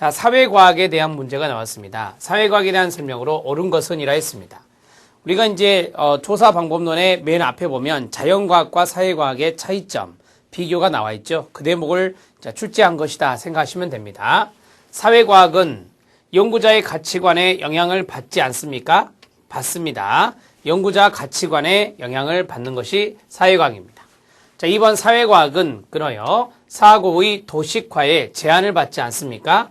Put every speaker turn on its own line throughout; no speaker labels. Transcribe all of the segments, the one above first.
자, 사회과학에 대한 문제가 나왔습니다. 사회과학에 대한 설명으로 옳은 것은이라 했습니다. 우리가 이제 어, 조사 방법론의 맨 앞에 보면 자연과학과 사회과학의 차이점, 비교가 나와 있죠. 그 대목을 자, 출제한 것이다 생각하시면 됩니다. 사회과학은 연구자의 가치관에 영향을 받지 않습니까? 받습니다. 연구자 가치관에 영향을 받는 것이 사회과학입니다. 자, 이번 사회과학은 끊어요. 사고의 도식화에 제한을 받지 않습니까?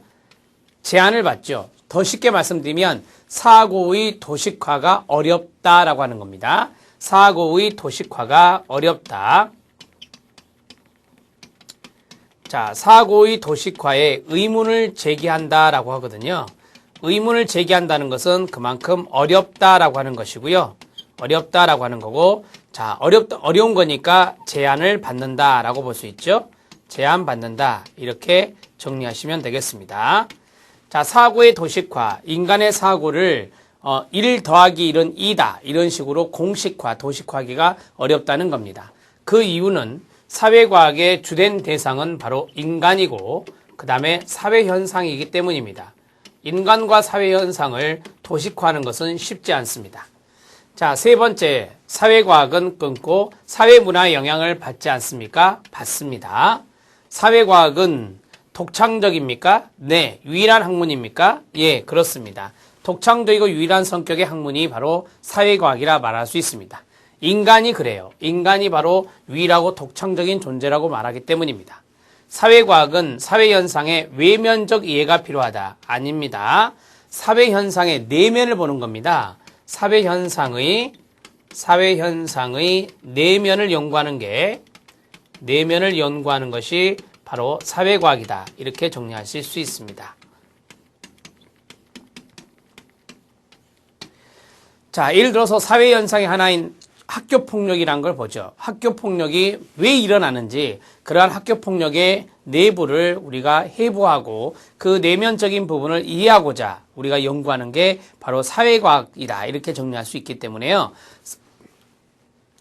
제한을 받죠. 더 쉽게 말씀드리면 사고의 도식화가 어렵다라고 하는 겁니다. 사고의 도식화가 어렵다. 자, 사고의 도식화에 의문을 제기한다라고 하거든요. 의문을 제기한다는 것은 그만큼 어렵다라고 하는 것이고요. 어렵다라고 하는 거고, 자, 어렵다, 어려운 거니까 제한을 받는다라고 볼 수 있죠. 제한 받는다. 이렇게 정리하시면 되겠습니다. 자, 사고의 도식화. 인간의 사고를 어, 1 더하기 1은 2다. 이런 식으로 공식화, 도식화하기가 어렵다는 겁니다. 그 이유는 사회과학의 주된 대상은 바로 인간이고, 그 다음에 사회현상이기 때문입니다. 인간과 사회현상을 도식화하는 것은 쉽지 않습니다. 자, 세 번째, 사회과학은 끊고 사회문화의 영향을 받지 않습니까? 받습니다. 사회과학은 독창적입니까? 네. 유일한 학문입니까? 예, 그렇습니다. 독창적이고 유일한 성격의 학문이 바로 사회과학이라 말할 수 있습니다. 인간이 그래요. 인간이 바로 유일하고 독창적인 존재라고 말하기 때문입니다. 사회과학은 사회현상의 외면적 이해가 필요하다. 아닙니다. 사회현상의 내면을 보는 겁니다. 사회현상의, 사회현상의 내면을 연구하는 게, 내면을 연구하는 것이 바로 사회과학이다. 이렇게 정리하실 수 있습니다. 자, 예를 들어서 사회현상의 하나인 학교폭력이란 걸 보죠. 학교폭력이 왜 일어나는지, 그러한 학교폭력의 내부를 우리가 해부하고 그 내면적인 부분을 이해하고자 우리가 연구하는 게 바로 사회과학이다. 이렇게 정리할 수 있기 때문에요.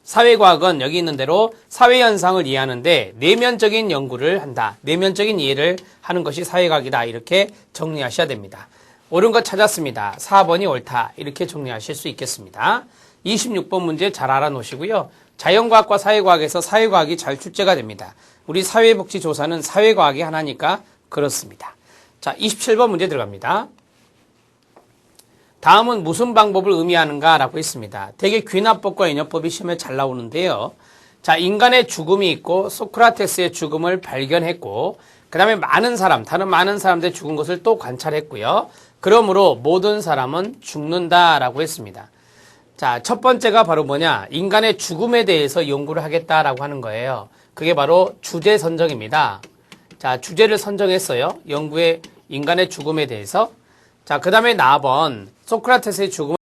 사회과학은 여기 있는 대로 사회현상을 이해하는데 내면적인 연구를 한다. 내면적인 이해를 하는 것이 사회과학이다. 이렇게 정리하셔야 됩니다. 옳은 것 찾았습니다. 4번이 옳다. 이렇게 정리하실 수 있겠습니다. 26번 문제 잘 알아놓으시고요. 자연과학과 사회과학에서 사회과학이 잘 출제가 됩니다. 우리 사회복지조사는 사회과학이 하나니까 그렇습니다. 자, 27번 문제 들어갑니다. 다음은 무슨 방법을 의미하는가라고 했습니다. 대개 귀납법과 인여법이 시험에 잘 나오는데요. 자, 인간의 죽음이 있고 소크라테스의 죽음을 발견했고 그 다음에 많은 사람, 다른 많은 사람들의 죽은 것을 또 관찰했고요. 그러므로 모든 사람은 죽는다라고 했습니다. 자, 첫 번째가 바로 뭐냐? 인간의 죽음에 대해서 연구를 하겠다라고 하는 거예요. 그게 바로 주제 선정입니다. 자, 주제를 선정했어요. 연구의 인간의 죽음에 대해서. 자, 그 다음에 4번. 소크라테스의 죽음을